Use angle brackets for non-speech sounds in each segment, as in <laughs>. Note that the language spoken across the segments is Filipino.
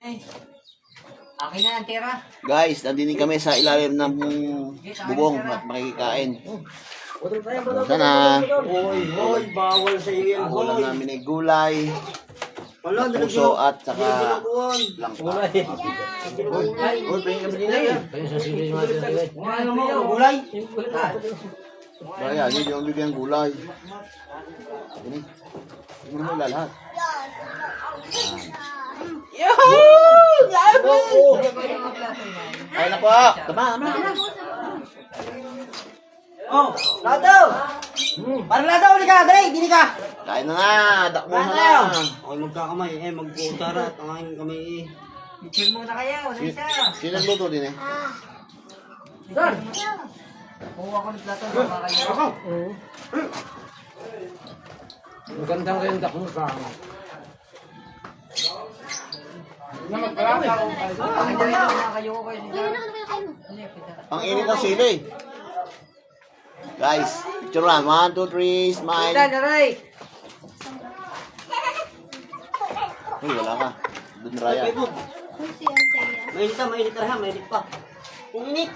Akin na ang tira. Guys, nandini kami sa ilalim ng bubong at makikikain. Sana, Hoy, hoy, bawal sa iyo yan, ang ulam hoy. namin ay gulay, Wala, puso at saka langka. Gulay. Uy, pwede kami din yan. Ano mo, gulay? Kaya, hindi yung bigyan gulay. Ini, hindi mo na lahat. Ay na po! Tama, tama. Oh, Lado! Para Lado, uli ka, dali, dini ka! Kain na nga, dakmo na na. Ay, magkakamay, eh, magkutara at ang aking kamay, eh. Chill muna kayo. Sa isa. Sino nagluto din eh? Don. Kuha ko ng plato. Baka kayo. Magandang kayong dakmo sa akin. Na ako mga kayo ko kayo. Ang init ng sili. Guys, picture run. One, two, three, smile. Dan, aray. Uy, wala ka. Doon raya. Mainit ka, mainit ka ha, mainit pa. Kung init.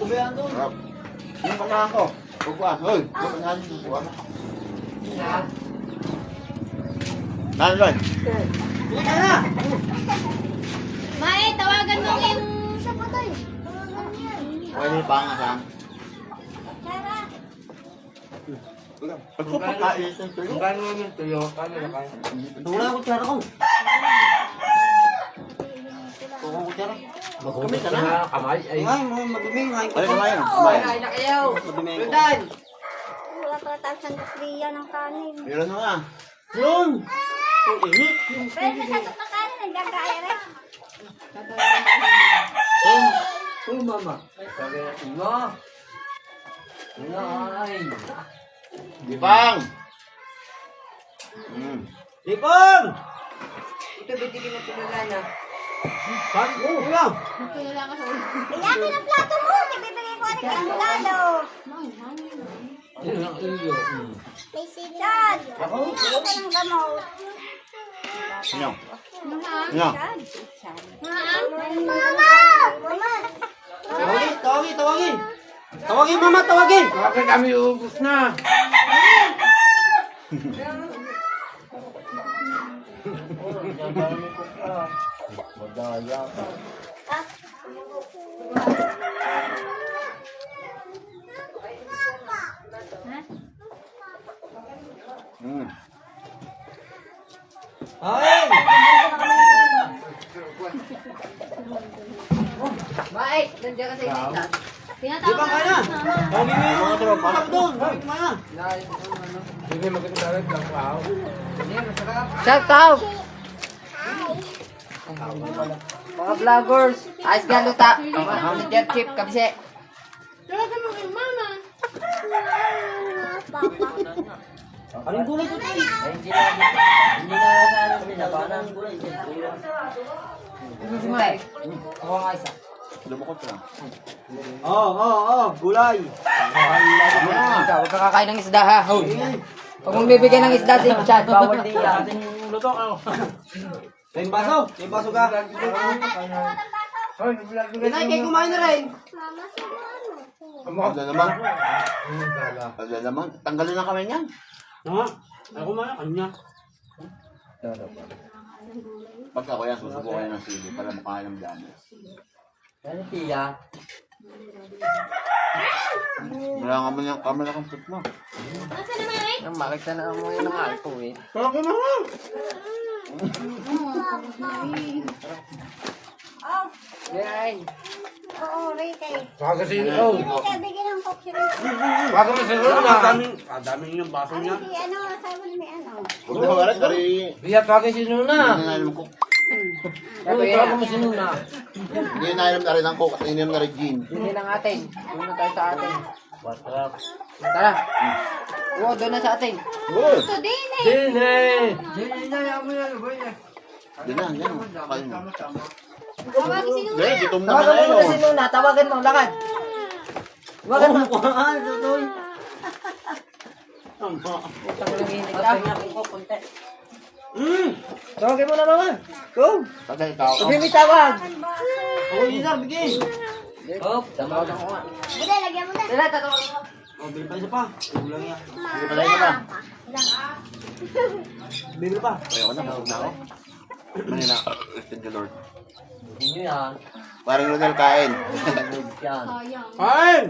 Kubayaan doon. Sarap. Yung panahan ko. Pagkuha. Hoy, yung panahan ko. Pagkuha. Nan, Loy. Ka! Mae, tawagan mo yung sa patay. Tawagan niya. Pwede pa nga sa Tara. Pagkupakain ng tuyo. Kung kano yung tuyo, kano na kayo? Wala akong kutsara ko. Kuha ko kutsara. Magkumit ka na. Kamay, ay. Ay, mo, madumi, ngayon Ay, ko. kumain. Kumain. Kain na kayo. Madumi ko. Dan. Wala pala tayo sa ng kanin. Meron na nga. Yun! Ang init. Pwede sa ito kanin, nagkakaya rin. Oh, mama. Sabi na, ino. Ino, ay. Dipang! Mm. Lipon! Ito, bitikin mo tulungan na. Saan? Oh, kuya. Iyakin ang plato mo. Nagbibigay ko ano kay Lalo. Yun ang. Mm. May sinan. Ito ng gamot. Mama. Sino? Mama. Mama. Tawagin, tawagin, tawagin. Tawagin, mama, tawagin. Bakit kami ubus na? Madaya ka. Mm. Ay! Mait, nandiyan ka sa inita. Lipon ka na. Mo yung mga tropa. Tawag doon. Tawagin mo na. Sige, magkakasalit lang ako. Shout out! Mga vloggers, ayos ka luta. Jet chip, kabise. <laughs> Anong gulay ko tayo? Hindi na, hindi na sa ano, binabanan. Sumay. Ako nga isa. Lumukot ka. Oo, oo, oo. Gulay. Huwag ka kakain ng isda ha. Huwag mong bibigyan ng isda si Chad, bawal din yan. May baso. May baso ka. Inay, kayo kumain na rin. Mama, si Mano. Na naman. Na naman. Tanggalin na kami niyan. Ha? Ako kumain. Kanya. Pag ako yan, susubukan yan ng sili para makain ng dami. Ano tiya? Wala nga mo yung camera kang put mo. Nasaan na Mae? Ang makita na mo yun ang alpo eh. Tawagin mo nga! Oh, Yan. oo, Rite. Baka kasi oh. Rite, bigyan ng coke si kasi Ang na. daming, ang daming yung baso Ano niya. si, ano, sabi may ano. Huwag na mawalat, dari... Biya baka si Nuna. Hindi na inom ko. Oh, ito mo si Nuna. Hindi na inom na rin ang coke at ininom na rin gin. Hindi lang atin. Doon na tayo sa atin. Tara. Oo, doon na sa atin. Uy! Ito din eh. Dine! Hindi na, yaman mo yan. Hindi na, yan. Kain mo. Tawagin si Hindi, naman Tawagan na mo na si yun. Nuna. Tawagan mo. Lakad. Tawagan mo. Kuhaan, tutoy. Hihinit ka. Hmm. Tawagin mo na mama. Go. Tagay ikaw. Sabi may tawag. Oh, Lizar, bigay. Oh, tawag ako nga. Bude, lagyan mo na. Sila, tatawag mo. Oh, bili pa isa pa. Kulang yan. Sige, patay ka pa. Bili pa. Ayoko na, busog na ako. Manila. Thank you, Lord. Inyo yan. Parang Rodel, kain. Yan. Sayang. Kain!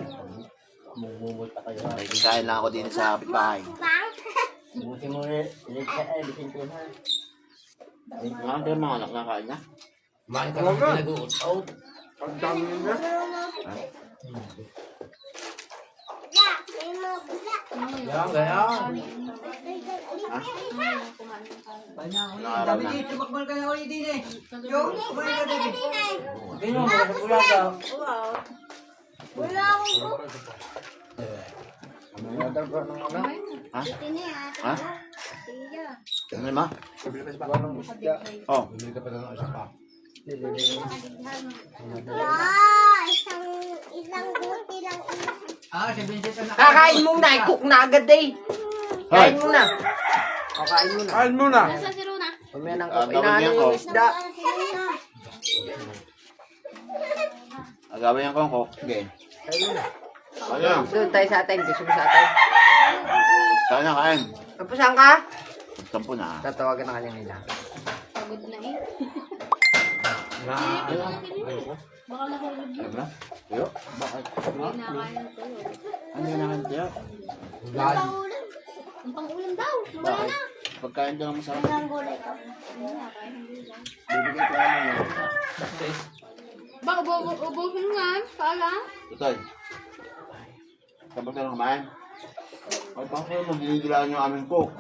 Mumumul pa kayo. Ay, kain lang ako din sa kapitbahay. Buti mo rin. Ilig ka eh. Bitin ko na. Mga hindi mga anak na kain na. Kumain ka lang pinag-uot. Ang dami nila. Yan, gaya. Nakaraw na. Hindi mo, magkakapula ka. Wala akong book. Ha? Tini, ah. Ha? Tiya. Ano ma? Oh. Ah, isang, isang buti lang ina. Kakain muna. I-cook na agad eh. Hoy. muna. Kakain muna. Kain muna. Nasaan si Runa? Mamaya nang Ah, kape bakit na yan, yung isda. Agawin yung kongko. Okay. Ano? Doon tayo sa atin. Gusto mo sa atin. Kain na, kain. Tapos saan ka? Sampu na. Tatawagan na kanya nila. Pagod na eh. Na. Baka nahulog yun. Ano ba? Tuyo? Bakit? Kinakain ko yun. Ano yun naman tuyo? Ang pangulam. Ang pangulam daw. Wala na. Pagkain doon ang masarap. Ang gulay ka. Kinakain ng gulay. Bibigyan ko naman yun. Baka ubo- ubusin nga. Pala. Tutoy. Tapos ka lang kumain. Ay, bakit kayo magdidilaan yung aming cook?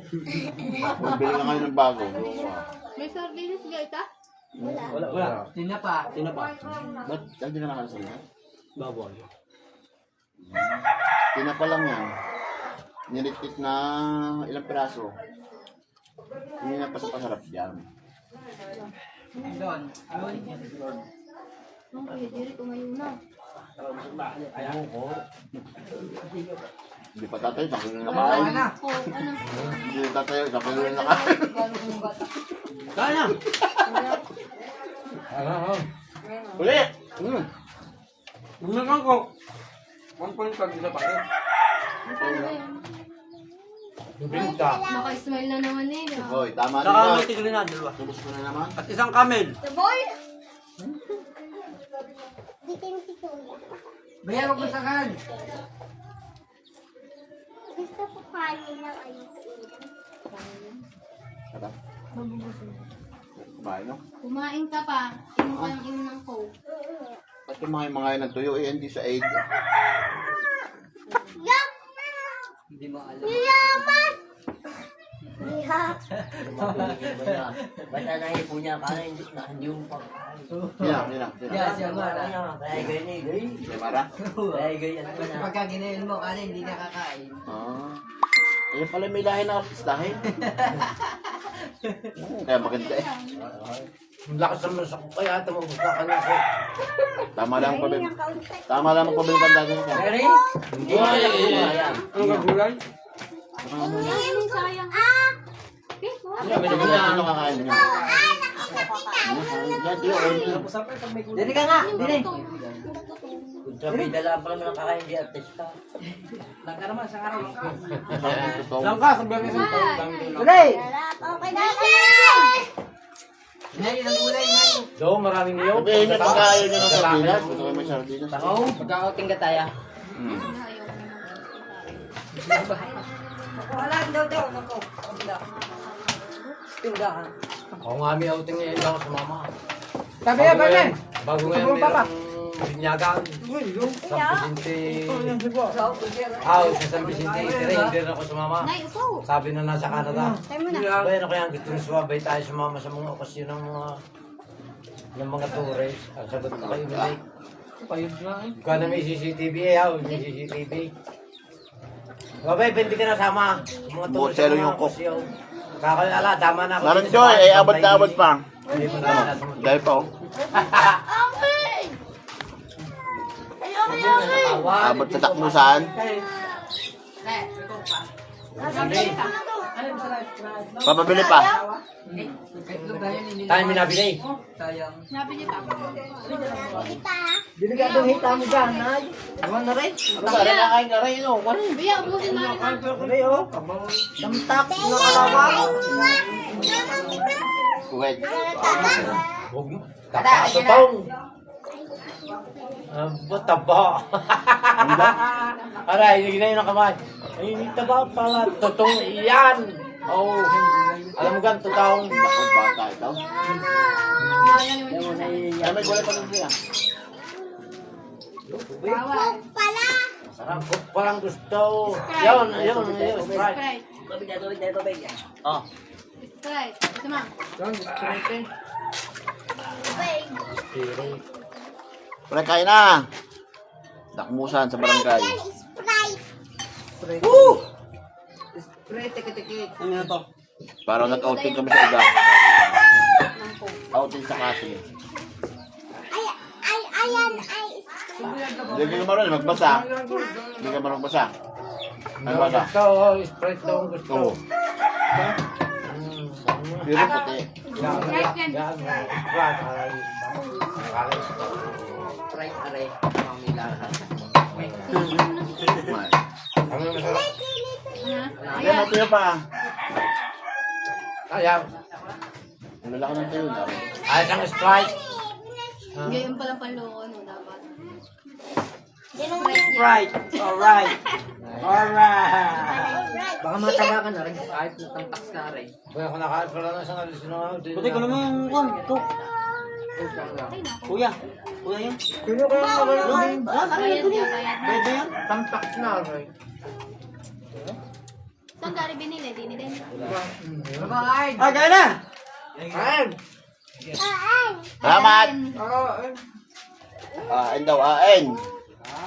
<laughs> Magbili na kayo ng bago. May sardinas guys ah. Wala, wala. Tinapa. Tinapa. Ba't hindi na naman sa inyo? Baboy. Tinapa lang yan. Nilitit na ilang piraso. Hindi na pa sa pasarap dyan. Ang kuya Jerry, tumayo na. Hindi pa tatay, sa kilo na kain. Oh, ano? Hindi tatay, sa kilo na. Kain na. Uli! Hmm. Bumilang ko. One point five isa pa rin. Binta. Maka-smile na naman eh. di ba? Hoy, tama Saka din may tigre na, dalawa. Tubos mo na naman. At isang camel. The boy! Bitin si Kuya. Bayan mo sa kan. Gusto ko kanin lang ayun. Sarap. Kumain, no? Kumain ka pa. Inom ka ng inom ng coke. Ba't yung mga mga ng tuyo, eh, hindi sa aid. Yuck! Hindi mo alam. Yaman! Yuck! Basta nahipo niya para hindi na hindi mo pa. Sina, sina, sina. Kaya siya na. Kaya ganyan eh. Hindi, Mara? Kaya ganyan. Pagka ginayon mo, kala hindi nakakain. Ah. Ayun pala may lahi na artistahin. <laughs> Oo, Kaya maganda eh. Ang lakas naman sa kaya tamo gusto ka na ko. Tama lang pabili. Tama lang magpabili ng dagat ka. Pero hindi mo alam kung kaya. Ano ka gulay? Ay, sayang. Ah! Eh. Ano, may nagulat ano kakain niyo? Dili ka nga. Dili. Ito. Kontrabida lang pala mga kakain di artista. Lang ka naman, sa araw lang ka. Masarap yung totoo. Lang ka, lang yan! Ngayon ang gulay, ngayon. Do, maraming niyo. Sabihin niyo pagkain niyo ng sardinas. Gusto ko may sardinas. Tangaw. Pagka-outing ka tayo. Hmm. Wala, daw daw. Nako. Tindahan. Ako nga may outing ngayon ako sa mama. Sabi ya, Bago ngayon- Bago ngayon Binyagan. San Vicente. Ah, sa San Vicente. Pero hindi rin ako sumama. Nay, upo. Sabi na nasa Canada. Tayo mo na. Ba, ano kaya gusto nyo sumabay tayo sumama sa mga okasyon ng mga ng mga tourist. Ang sagot ko kayo nila. Payod nga eh. Ikaw na may CCTV eh, ha? May CCTV. Babay, pwede ka na sama. Mga tourist. Mga yung cook. okasyon. Kakala, tama na ako. Naran dito sa Joy, eh, abot na abot pa. Na Dahil pa, oh. Abot sa takbusan. Papabili pa. Tayo minabili. Sabi niya pa. Delikadong hita mo dyan, ay. Ewan na rin. Ano ba? Nakain ka rin, no? Ano? Biya, ubusin mo na. Ay, oh. Damtak na kalawang. Kuwait. Huwag mo. Kakatotong. Ang taba. Aray, hindi na yun ang kamay. Ay, hindi taba pala. Totoo yan. Oh. Alam mo gan, totoong. Ako, bata ito. Ay, may gulay pa rin siya. Bawal. Sarap ko parang gusto. Yun, yun, yun. Sprite. Sprite. Oh. Sprite. Ito ma. Pero, Pre, kain na. Dakmusan sa barangay. Spray, tiki-tiki. Ano na to? Parang nag-outing kami sa iba. Outing sa kasi. Hindi ka marunong magbasa. Hindi ka marunong magbasa. Ano ba gusto, Sprite daw ang gusto. Oo. Mm, Pero puti. Yan, yan, yan. Sprite, aray. Aray. Sprite. Mamila. Ano yung masarap? Hindi, may tuyo pa. Ayan. Ang lalaki ng tuyo na. Ayos ang Sprite. Ngayon palang panloko, no, dapat. Right. Alright. Alright. Baka mataba ka na rin. Kahit natamtak na rin. Kaya ako nakain pala ng isang alis na Buti ko naman yung kwan. Kuya. Kuya yun. Sino kaya magaling? Ah, ano Bayad yun? Pwede yan. Tamtak na rin. Saan gari binili? Dini din. Kumain. Ah, kaya na. Kain. Salamat! Ain daw, ain.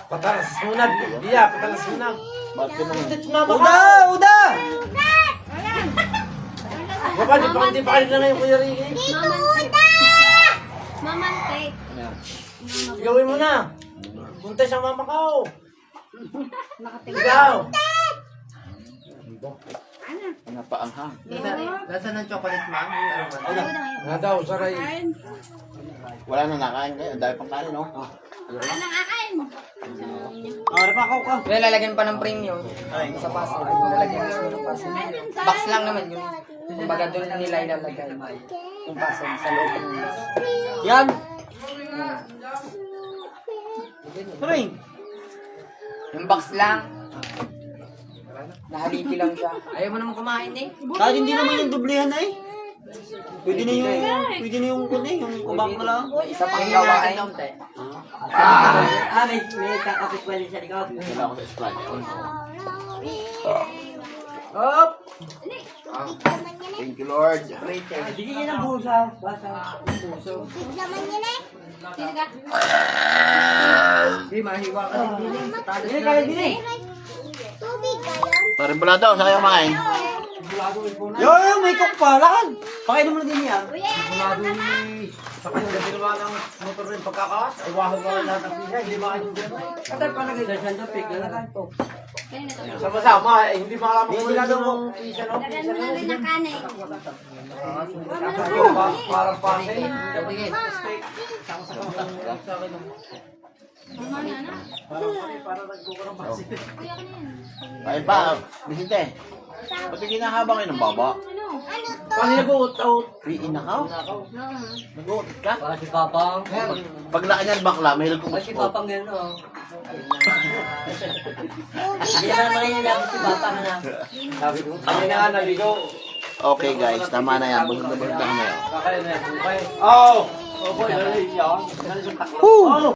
Patalas muna, Bia, patalas muna. Ba't ka naman? Uda! Uda! Baba, di pa, hindi pa kayo na ngayon, Kuya Ricky. Mamante. Sigawin mo na. Punta sa mama ko. Sigaw. Ano pa ang hang? Lasa ng chocolate man. Ano. Nga daw, saray. Wala na nakain kayo. Ang dami pang kanin, no? Wala nang akain. Ah, ano pa ako ka? Kaya lalagyan pa ng premium. Sa paso. Lalagyan ng paso. Box lang naman yun. Kumbaga doon nila ilalagay. Yung paso sa loob ng box. Yan. Ring. Yung box lang. Nahaliki lang siya. Ayaw mo naman kumain eh. Kahit hindi naman yung dublihan na eh. Pwede na yung, pwede na yung kun eh, yung kubak mo lang. Isa pang gawain. Ah, may, may kakapit pwede sa likod. Wala ako sa Sprite. Hop! Thank you, Lord. Bigyan niya ng busa. Basa. Sino ka? Di, mahiwa ka din. Biling. Tadas Hindi, na kaya din eh. Parin pala daw, sa'yo kumain. Yo, yo, may cook pa. Lakad. Pakainom mo na din yan. Sigurado ni sa kanya na ginawa ng motor rin pagkakaas. Ay, wahag ka lahat ng pisa. Hindi ba kayo dyan? Katay pa lagay sa sandapig. Lalagay to. Sama-sama, eh, hindi makalaman ko Sigurado yung mo. pisa, no? Lagyan mo na rin ng kanay. Yung pa- parang pase. Tingin. Mama na na. Kuya na yan. Kain pa, Vicente. Ba't yung kinahaba kayo ng baba? Ano? Paano nag-uot-out? Iinakaw? Oo. Nag-uot ka? Para si Papang. Pag nakanyan bakla, mahilig Para si. Papang yan, oh. Hindi naman mangyayari si Papang na. Sabi ko, kami na nga naligo. Okay guys, tama na yan. Busog na busog na kami. Kakain na yan. Okay. Oh! Oh boy, dali yan.